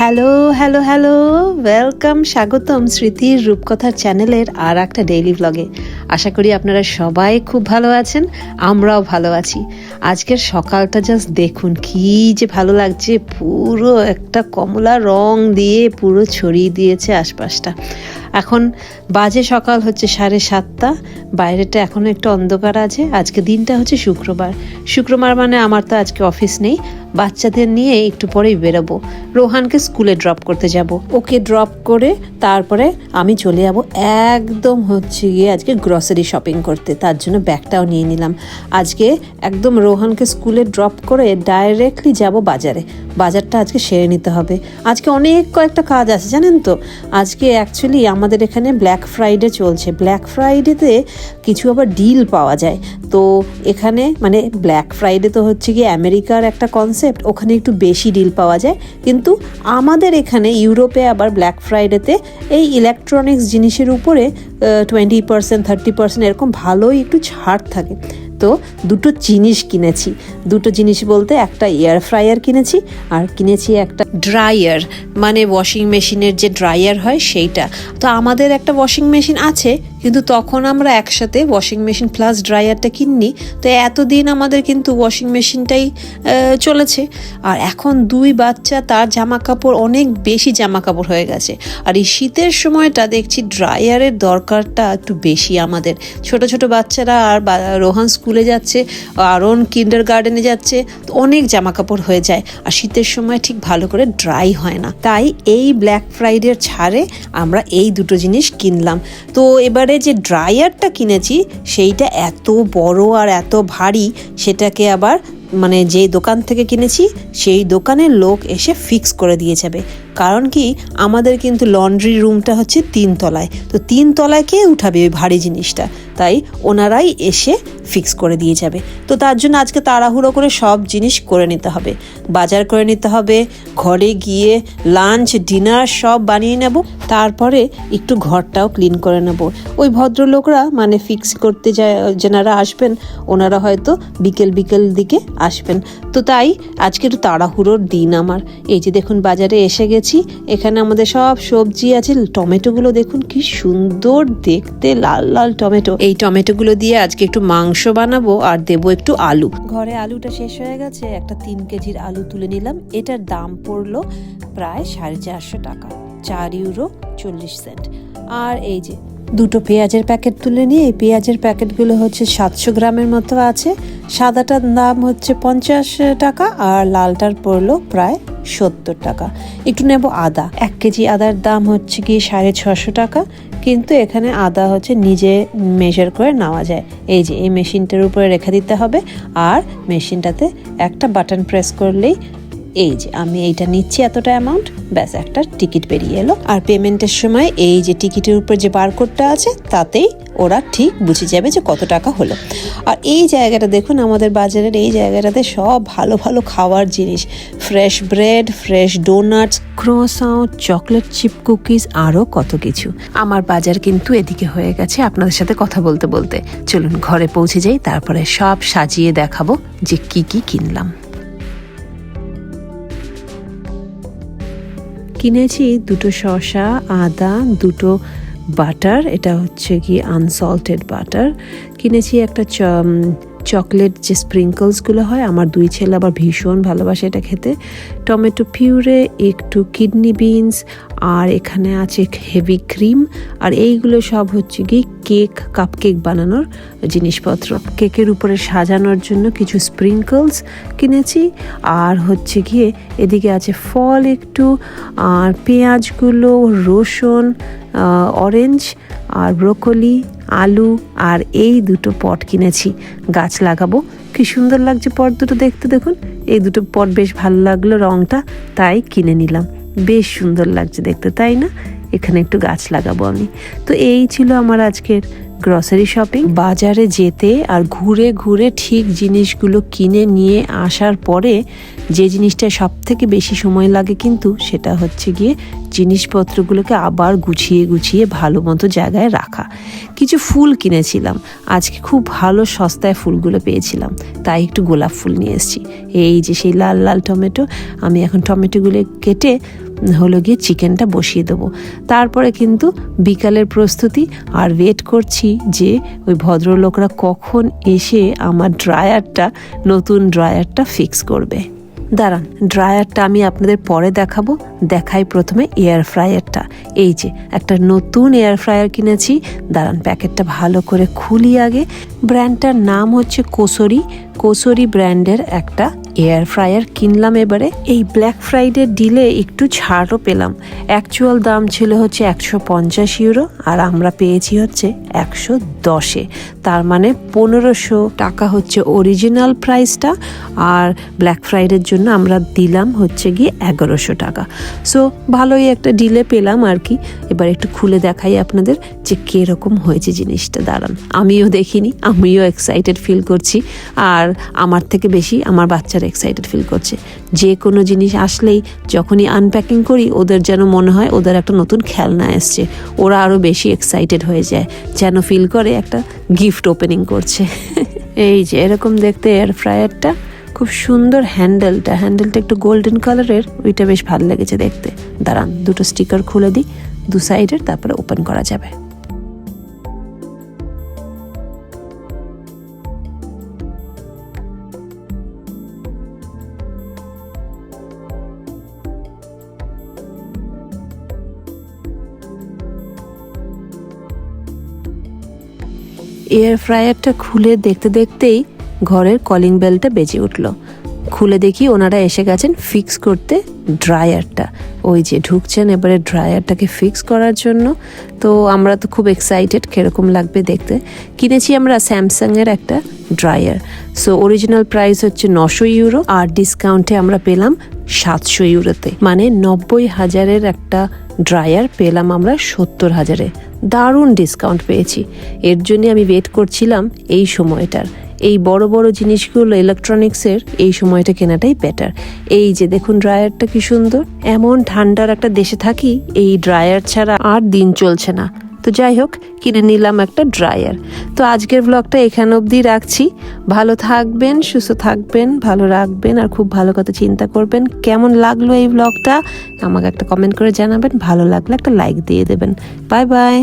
Hello hello hello welcome স্বাগতম স্মৃতির রূপকথার চ্যানেলের আর একটা ডেইলি ব্লগে আশা করি আপনারা সবাই খুব ভালো আছেন, আমরাও ভালো আছি। আজকের সকালটা জাস্ট দেখুন, কি যে ভালো লাগছে, পুরো একটা কমলা রং দিয়ে, পুরো ছড়িয়ে দিয়েছে আশপাশটা। এখন বাজে সকাল হচ্ছে সাড়ে সাতটা, বাইরেটা এখনও একটু অন্ধকার আছে, আজকে দিনটা হচ্ছে শুক্রবার। শুক্রবার মানে আমার তো আজকে অফিস নেই বাচ্চাদের নিয়ে একটু পরেই বেরোবো। রোহানকে স্কুলে ড্রপ করতে যাব। ওকে ড্রপ করে তারপরে আমি চলে যাব একদম হচ্ছে গিয়ে আজকে গ্রসারি শপিং করতে। তার জন্য ব্যাগটাও নিয়ে নিলাম। আজকে একদম রোহানকে স্কুলে ড্রপ করে ডাইরেক্টলি যাব বাজারে। বাজারটা আজকে সেরে নিতে হবে। আজকে অনেক কয়েকটা কাজ আছে, জানেন তো? আজকে অ্যাকচুয়ালি আমাদের এখানে ব্ল্যাক ফ্রাইডে চলছে। ব্ল্যাক ফ্রাইডেতে কিছু আবার ডিল পাওয়া যায়। তো এখানে মানে ব্ল্যাক ফ্রাইডে তো হচ্ছে গিয়ে আমেরিকার একটা কনসেপ্ট ওখানে একটু বেশি ডিল পাওয়া যায়। কিন্তু আমাদের এখানে ইউরোপে আবার ব্ল্যাক ফ্রাইডেতে এই ইলেকট্রনিক্স জিনিসের উপরে টোয়েন্টি পার্সেন্ট থার্টি পার্সেন্ট এরকম ভালোই একটু ছাড় থাকে। তো দুটো জিনিস কিনেছি। দুটো জিনিস বলতে একটা এয়ার ফ্রায়ার কিনেছি আর কিনেছি একটা ড্রায়ার মানে ওয়াশিং মেশিনের যে ড্রায়ার হয় সেইটা। তো আমাদের একটা ওয়াশিং মেশিন আছে কিন্তু তখন আমরা একসাথে ওয়াশিং মেশিন প্লাস ড্রায়ারটা কিননি, তো এতদিন আমাদের কিন্তু ওয়াশিং মেশিনটাই চলেছে। আর এখন দুই বাচ্চা, তার জামা কাপড় অনেক বেশি জামা কাপড় হয়ে গেছে। আর এই শীতের সময়টা দেখছি ড্রায়ারের দরকারটা একটু বেশি আমাদের। ছোট ছোট বাচ্চারা আর রোহান স্কুলে যাচ্ছে আরন কিন্ডার গার্ডেনে যাচ্ছে, তো অনেক জামা কাপড় হয়ে যায়। আর শীতের সময় ঠিক ভালো করে ড্রাই হয় না। তাই এই ব্ল্যাক ফ্রাইডের ছাড়ে আমরা এই দুটো জিনিস কিনলাম। তো এবারে যে ড্রায়ারটা কিনেছি, সেইটা এত বড় আর এত ভারী, সেটাকে আবার মানে যে দোকান থেকে কিনেছি, সেই দোকানের লোক এসে ফিক্স করে দিয়ে যাবে। কারণ কি, আমাদের কিন্তু লন্ড্রি রুমটা হচ্ছে তিনতলায়। তো তিনতলায় কে উঠাবে ওই ভারী জিনিসটা? তাই ওনারাই এসে ফিক্স করে দিয়ে যাবে। তো তার জন্য আজকে তাড়াহুড়ো করে সব জিনিস করে নিতে হবে। বাজার করে নিতে হবে, ঘরে গিয়ে লাঞ্চ ডিনার সব বানিয়ে নেব, তারপরে একটু ঘরটাও ক্লিন করে নেব। ওই ভদ্রলোকরা মানে ফিক্স করতে যায়, যেনারা আসবেন, ওনারা হয়তো বিকেল বিকেল দিকে আসবেন। তো তাই আজকে একটু তাড়াহুড়োর দিন আমার। এই যে দেখুন, বাজারে এসে গেছি। এখানে আমাদের সব সবজি আছে, টমেটোগুলো দেখুন কি সুন্দর দেখতে, লাল লাল টমেটো। এই টমেটোগুলো দিয়ে আজকে একটু মাংস বানাবো আর দেবো একটু আলু। ঘরে আলুটা শেষ হয়ে গেছে, একটা তিন কেজির আলু তুলে নিলাম। এটার দাম পড়ল প্রায় সাড়ে চারশো টাকা, চার ইউরো চল্লিশ সেন্ট। আর এই যে, দুটো পেঁয়াজের প্যাকেট তুলে নিয়ে, এই পেঁয়াজের প্যাকেটগুলো হচ্ছে সাতশো গ্রামের মতো আছে। সাদাটার দাম হচ্ছে পঞ্চাশ টাকা আর লালটার পড়ল প্রায় সত্তর টাকা। একটু নেব আদা। এক কেজি আদার দাম হচ্ছে কি সাড়ে ছশো টাকা। কিন্তু এখানে আদা হচ্ছে নিজে মেজার করে নেওয়া যায়। এই যে, এই মেশিনটার উপরে রেখে দিতে হবে। আর মেশিনটাতে একটা বাটন প্রেস করলেই এই যে, আমি এইটা নিচ্ছি এতটা অ্যামাউন্ট ব্যাস, একটা টিকিট বেরিয়ে এলো। আর পেমেন্টের সময় এই যে টিকিটের উপর যে বারকোডটা আছে, তাতেই ওরা ঠিক বুঝে যাবে যে কত টাকা হলো। আর এই জায়গাটা দেখুন, আমাদের বাজারের এই জায়গাটাতে সব ভালো ভালো খাওয়ার জিনিস। Fresh bread fresh donuts croissant chocolate chip cookies আরও কত কিছু। আমার বাজার কিন্তু এদিকে হয়ে গেছে আপনাদের সাথে কথা বলতে বলতে। চলুন ঘরে পৌঁছে যাই, তারপরে সব সাজিয়ে দেখাবো যে কি কি কিনলাম। কিনেছি দুটো শসা আদা দুটো বাটার এটা হচ্ছে কি আনসল্টেড বাটার কিনেছি একটা চকলেট যে স্প্রিঙ্কলসগুলো হয়, আমার দুই ছেলে আবার ভীষণ ভালোবাসে এটা খেতে। টমেটো পিউরে, একটু কিডনি বিনস, আর এখানে আছে হেভি ক্রিম। আর এইগুলো সব হচ্ছে কি কেক কাপ কেক বানানোর জিনিসপত্র। কেকের উপরে সাজানোর জন্য কিছু স্প্রিঙ্কলস কিনেছি। আর হচ্ছে গিয়ে এদিকে আছে ফল একটু, আর পেঁয়াজগুলো, রসুন অরেঞ্জ আর ব্রোকলি আলু আর এই দুটো পট কিনেছি। গাছ লাগাবো। কি সুন্দর লাগছে পট দুটো দেখতে, দেখুন। এই দুটো পট বেশ ভালো লাগল রঙটা তাই কিনে নিলাম। বেশ সুন্দর লাগছে দেখতে, তাই না? এখানে একটু গাছ লাগাবো আমি। তো এই ছিল আমার আজকের গ্রসারি শপিং বাজারে যেতে আর ঘুরে ঘুরে ঠিক জিনিসগুলো কিনে নিয়ে আসার পরে যে জিনিসটা সব থেকে বেশি সময় লাগে কিন্তু সেটা হচ্ছে গিয়ে জিনিসপত্রগুলোকে আবার গুছিয়ে গুছিয়ে ভালো মতো জায়গায় রাখা। কিছু ফুল কিনেছিলাম। আজকে খুব ভালো সস্তায় ফুলগুলো পেয়েছিলাম। তাই একটু গোলাপ ফুল নিয়ে এসেছি। এই যে সেই লাল লাল টমেটো, আমি এখন টমেটোগুলো কেটে হলো গিয়ে চিকেনটা বসিয়ে দেবো। তারপরে কিন্তু বিকালের প্রস্তুতি, আর ওয়েট করছি যে ওই ভদ্রলোকরা কখন এসে আমার ড্রায়ারটা, নতুন ড্রায়ারটা ফিক্স করবে। দাঁড়ান, ড্রায়ারটা আমি আপনাদের পরে দেখাবো। দেখাই প্রথমে এয়ার ফ্রায়ারটা এই যে, একটা নতুন এয়ার ফ্রায়ার কিনেছি। দাঁড়ান, প্যাকেটটা ভালো করে খুলি আগে। ব্র্যান্ডটার নাম হচ্ছে কোসরি কোসরি ব্র্যান্ডের একটা এয়ার ফ্রায়ার কিনলাম এবারে। এই ব্ল্যাক ফ্রাইডে ডিলে একটু ছাড়ও পেলাম। অ্যাকচুয়াল দাম ছিল হচ্ছে একশো পঞ্চাশ ইউরো আর আমরা পেয়েছি হচ্ছে একশো দশে তার মানে পনেরোশো টাকা হচ্ছে অরিজিনাল প্রাইসটা আর ব্ল্যাক ফ্রাইডের জন্য আমরা দিলাম হচ্ছে গিয়ে এগারোশো টাকা। সো ভালোই একটা ডিলে পেলাম আর কি। এবার একটু খুলে দেখাই আপনাদের যে কীরকম হয়েছে জিনিসটা, দাঁড়ান। আমিও দেখিনি, আমিও এক্সাইটেড ফিল করছি, আর আমার থেকে বেশি আমার বাচ্চারা এক্সাইটেড ফিল করছে। যে কোনো জিনিস আসলেই যখনই আনপ্যাকিং করি, ওদের যেন মনে হয় ওদের একটা নতুন খেলনা এসছে। ওরা আরও বেশি এক্সাইটেড হয়ে যায়, যেন ফিল করে একটা গিফট ওপেনিং করছে। এই যে, এরকম দেখতে এয়ার ফ্রায়ারটা খুব সুন্দর হ্যান্ডেলটা হ্যান্ডেলটা একটু গোল্ডেন কালারের ওইটা বেশ ভালো লেগেছে দেখতে। দাঁড়ান, দুটো স্টিকার খুলে দিই, দু সাইডের তারপরে ওপেন করা যাবে। এয়ার ফ্রায়ারটা খুলে দেখতে দেখতেই ঘরের কলিং বেলটা বেজে উঠল। খুলে দেখি ওনারা এসে গেছেন ফিক্স করতে ড্রায়ারটা ওই যে ঢুকছেন এবারে ড্রায়ারটাকে ফিক্স করার জন্য। তো আমরা তো খুব এক্সাইটেড কীরকম লাগবে দেখতে। কিনেছি আমরা স্যামসাংয়ের একটা ড্রায়ার সো অরিজিনাল প্রাইস হচ্ছে নশো ইউরো আর ডিসকাউন্টে আমরা পেলাম সাতশো ইউরোতে মানে নব্বই হাজারের একটা ড্রায়ার পেলাম আমরা সত্তর হাজারে। দারুণ ডিসকাউন্ট পেয়েছি। এর জন্য আমি ওয়েট করছিলাম এই সময়টার। এই বড় বড় জিনিসগুলো ইলেকট্রনিক্সের এই সময়টা কেনাটাই বেটার এই যে দেখুন ড্রায়ারটা কি সুন্দর। এমন ঠান্ডার একটা দেশে থাকি, এই ড্রায়ার ছাড়া আর দিন চলছে না। তো যাই হোক, কিনে নিলাম একটা ড্রায়ার তো আজকের ব্লগটা এখানে অবধি রাখছি। ভালো থাকবেন, সুস্থ থাকবেন, ভালো রাখবেন, আর খুব ভালো কথা চিন্তা করবেন। কেমন লাগল এই ব্লগটা আমাকে একটা কমেন্ট করে জানাবেন। ভালো লাগলে একটা লাইক দিয়ে দেবেন। Bye bye